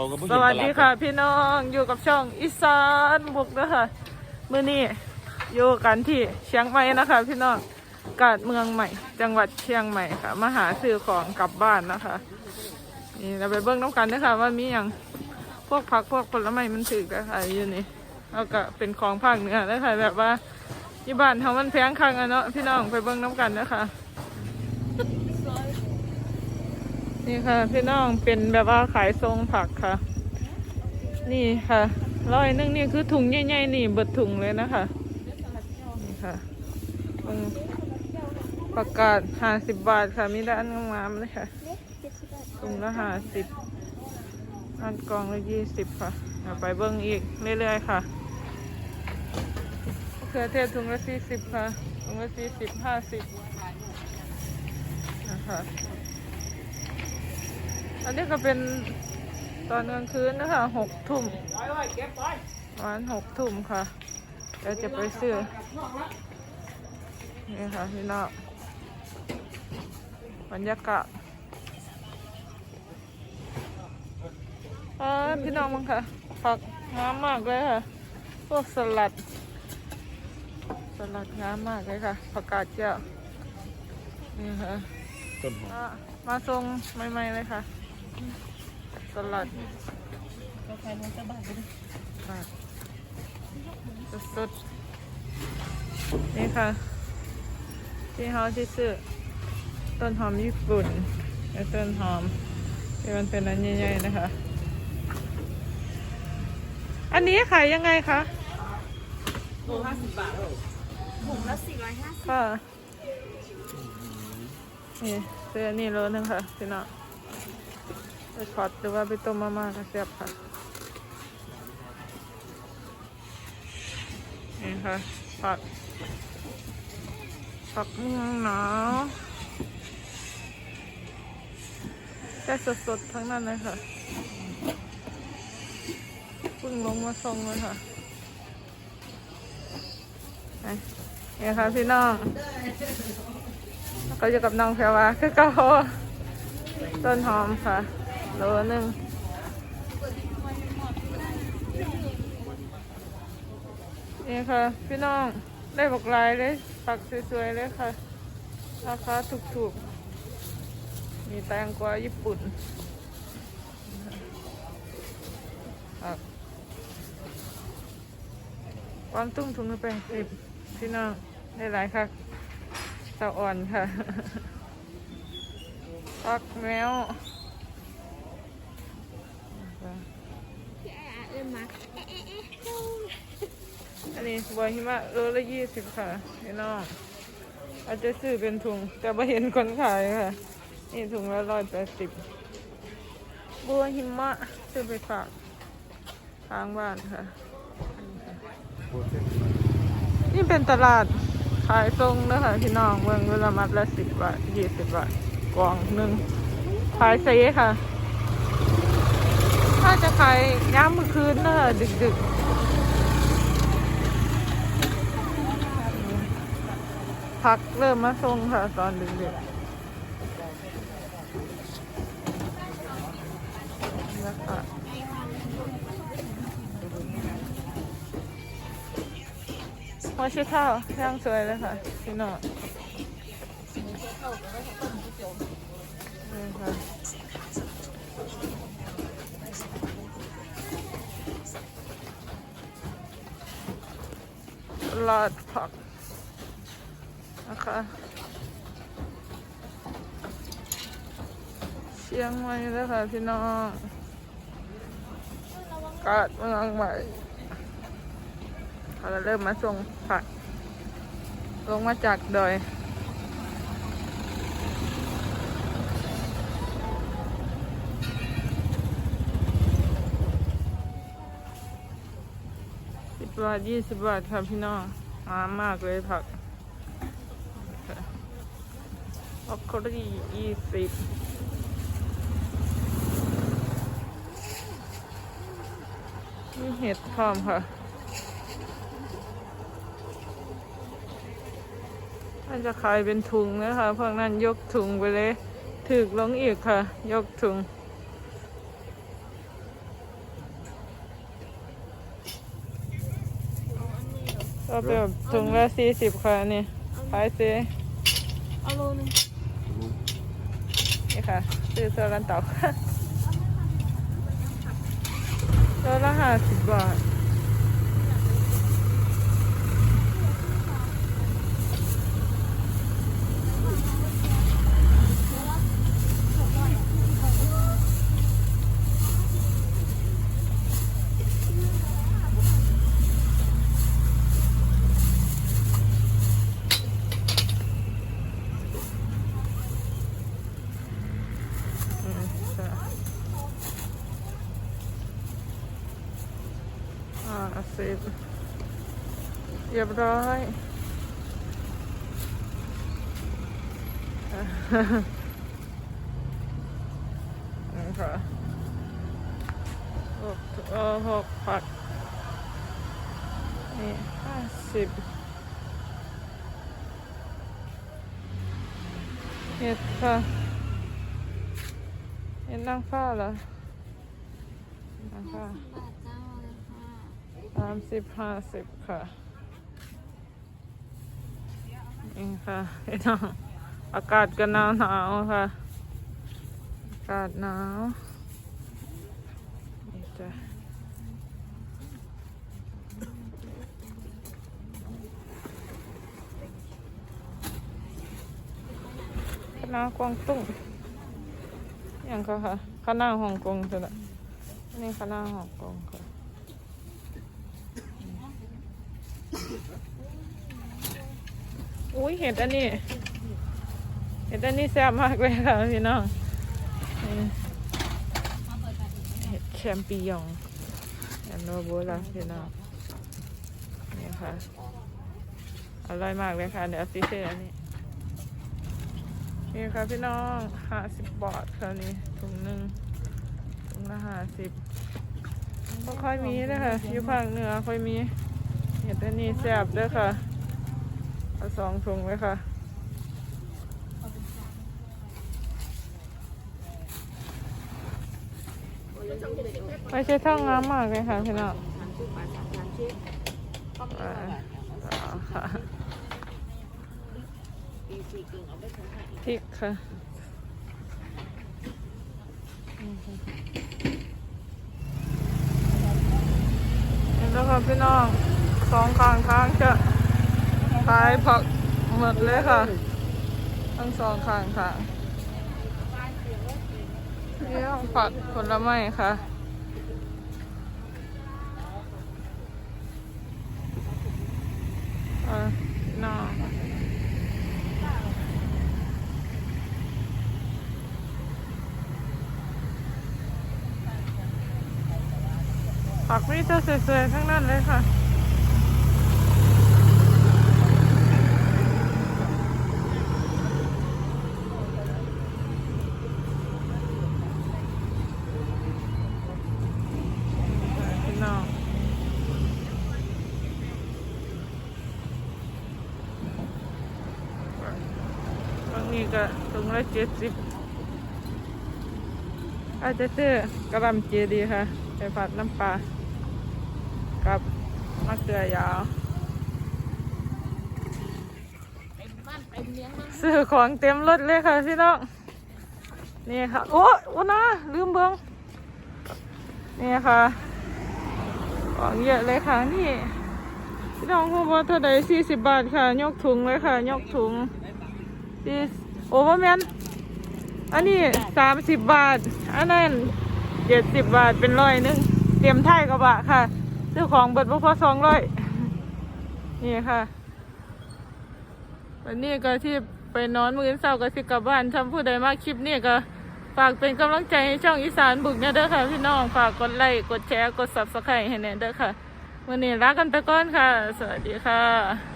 เขาก็บ่สเห็นวัสตลาดีดค่ะ พี่น้องอยู่กับช่องอีสานบุกนะคะมื้อนี้อยู่กันที่เชียงใหม่นะคะ พี่น้องกาดเมืองใหม่ จังหวัดเชียงใหม่ค่ะมาหาซื้อของกลับบ้านนะคะนี่เราไปเบิ้งน้ำกันนะคะว่ามีอย่างพวกผักพวกผลไม้มันถึกนะคะอยู่นี่แล้วก็เป็นของภาคเหนือนะคะแบบว่าที่บ้านเขามันแพงคังอะเนาะพี่น้องไปเบิ้งน้ำกันนะคะ นี่ค่ะ พี่น้องเป็นแบบว่าขายทรงผักค่ะ นี่ค่ะร้อยนึงนี่คือถุงใหญ่ๆนี่เบิดถุงเลยนะคะนี่ค่ะประกาศห้าสิบบาทค่ะมีด้านงามๆเลยค่ะถุงละห้าสิบอันกองละยี่สิบค่ะเดี๋ยวไปเบิ้งอีกเรื่อยๆค่ะมะเขือเทศถุงละสี่สิบค่ะถุงละสี่สิบห้าสิบนะคะ อันนี้ก็เป็นตอนกลางคืนนะคะหกทุ่มประมาณหกทุ่มค่ะเดี๋ยวจะไปซื้อ นี่ค่ะพี่น้องบรรยากาศอ่าพี่น้องมั้งค่ะ ผักงามมากเลยค่ะ พวกสลัด สลัดงามมากเลยค่ะ ผักกาดเจ้านี่ค่ะ ต้นหอมอะมาทรงใหม่ๆเลยค่ะ สลัดค่ะสดๆนี่ค่ะ ที่เขาที่ซื้อต้นหอมญี่ปุ่นและต้นหอมที่มันเป็นอันใหญ่ๆนะคะ อันนี้ขายยังไงคะถุงละสี่ร้อยห้าสิบค่ะนี่ซื้ออันนี้โลนึงค่ะพี่น้อง ไปทอดหรือว่าไปต้มมาม่าก็เสียบค่ะนี่ค่ะผักผักเมืองหนาวแค่สดๆทั้งนั้นเลยค่ะเพิ่งลงมาส่งเลยค่ะไปนี่ค่ะพี่น้องก็อยู่กับน้องแพรวาคือเก็ต้นหอมค่ะ โลหนึ่งนี่ค่ะ พี่น้องได้บอกลายเลย ปักสวยๆเลยค่ะ ราคาถูกๆ มีแตงกวาญี่ปุ่นครับความตุ้งถุงละแปดสิบพี่น้องได้หลายค่ะสะอ่อนค่ะ ปักแมว พี่ ได้มาอันนี้บัวหิมะโลละยี่สิบค่ะพี่น้องอาจจะซื้อเป็นถุง แต่ไม่เห็นคนขายค่ะ นี่ถุงละร้อยแปดสิบบัวหิมะซื้อไปฝากทางบ้านค่ะ นี่เป็นตลาดขายทรงนะคะพี่น้องเมืองเวลามัดละสิบบาทยี่สิบบาทกล่องหนึ่งขายเซ่ค่ะ ถ้าจะขายย้ำเมื่อคืนนะคะดึกพักเริ่มมาทรงค่ะ ตอนดึกๆแล้วก็หัวชิเท้าย่างสวยเลยค่ะพี่น้อง ลาดผักนะคะเชียงใหม่แล้วค่ะพี่น้องกาดเมืองใหม่เราเริ่มมาส่งผัก ลงมาจากดอยสิบบาทยี่สิบบาทค่ะพี่น้อง หามากเลยผักบรอกโคลียี่สิบมีเห็ดพร้อมค่ะน่าจะขายเป็นถุงนะคะพวกนั้นยกถุงไปเลย ถึกลงอีกค่ะ ยกถุง ก็เป็นแบบถุงละสี่สิบค่ะนี่ขายซื้อเอาโลนึงนี่ค่ะ ซื้อโซลันเต่าค่ะโลละห้าสิบบาท อืมค่ะอ่า สิบเรียบร้อยนี่ค่ะหกเออหกผัดนี่ห้าสิบเห็ดค่ะเห็นนางฟ้าเหรอนางฟ้า บาทเจ้าเลยค่ะ สามสิบห้าสิบค่ะเองค่ะพี่น้องอากาศก็หนาวหนาวค่ะ อากาศหนาวนี่จ้ะคณะกวางตุ้งอย่างเขาค่ะคณะฮ่องกงใช่ไหมอันนี่คณะฮ่องกงค่ะ อุ้ยเห็ดอันนี้ เห็ดอันนี้แซ่บมากเลยค่ะพี่น้องเห็ดแชมปิญองแอนโนโบลาพี่น้องนี่ค่ะอร่อยมากเลยค่ะ เดี๋ยวซิเซอันนี้นี่ค่ะพี่น้องห้าสิบบาทค่ะนี่ถุงหนึ่งถุงละห้าสิบก็ค่อยมีเลยค่ะอยู่ภาคเหนือค่อยมี เห็ดอันนี้แซ่บเด้วยค่ะ เอาสองถุงเลยค่ะไม่ใช่ท่องงามมากเลยค่ะพี่น้องอ่าต่ค่ะพริกค่ะนี่แล้วค่ะพี่น้องสองข้างทางจะ ขายผักหมดเลยค่ะ ทั้งสองข้างทางเลี้ยงผักผลไม้ค่ะอ่าน้องผักนี่จะสวยๆทั้งนั้นเลยค่ะ พี่น้องบางนี้ก็ถุง ละเจ็ดสิบอาจจะซื้อกระลำเจดีค่ะไปผัดน้ำปลากับมะเขือยาวซื้อของเต็มรถเลยค่ะพี่น้องนี่ค่ะ โอ้ยโอ้นะลืมเบิ้งนี่ค่ะ ของเยอะเลยค่ะนี่พี่น้องพูว่าเท่าใดสี่สิบบาทค่ะ ยกถุงเลยค่ะ ยกถุงสี่ โอ้พ่อแม่นอันนี้สามสิบบาท อันนั้นเจ็ดสิบบาทเป็นร้อยนึง เตรียมไทยกระบะค่ะ ซื้อของเบิดบุพอสองร้อยนี่ค่ะวันนี้ก็ที่ไปนอนมื้อเช้าก็สิกลับบ้านทำผู้ใดมากคลิปนี้ก็ฝากเป็นกำลังใจให้ช่องอีสานบุกเนี่ยเด้อค่ะพี่น้องฝากกดไลค์กดแชร์กด subscribe ให้แน่เด้อค่ะวันนี้ลากันไปก่อนค่ะ สวัสดีค่ะ